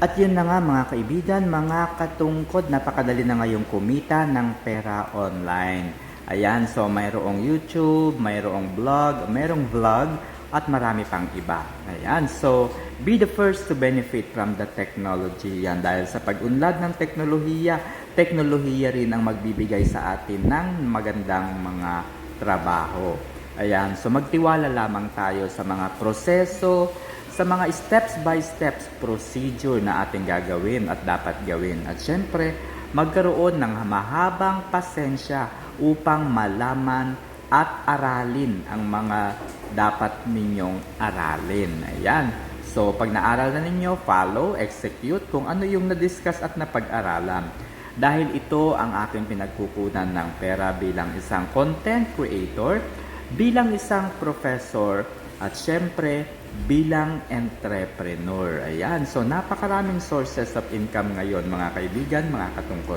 At yun na nga mga kaibigan, mga katungkod, napakadali na ngayong kumita ng pera online. Ayan, so mayroong YouTube, mayroong blog, mayroong vlog, at marami pang iba. Ayan, so be the first to benefit from the technology. Yan, dahil sa pag-unlad ng teknolohiya, teknolohiya rin ang magbibigay sa atin ng magandang mga trabaho. Ayan, so magtiwala lamang tayo sa mga proseso, sa mga steps by steps procedure na ating gagawin at dapat gawin. At syempre, magkaroon ng mahabang pasensya upang malaman at aralin ang mga dapat ninyong aralin. Ayan. So, pag naaral na ninyo, follow, execute kung ano yung na-discuss at napag-aralan. Dahil ito ang aking pinagkukunan ng pera bilang isang content creator, bilang isang professor, at syempre, bilang entrepreneur. Ayan. So, napakaraming sources of income ngayon, mga kaibigan, mga katungkol.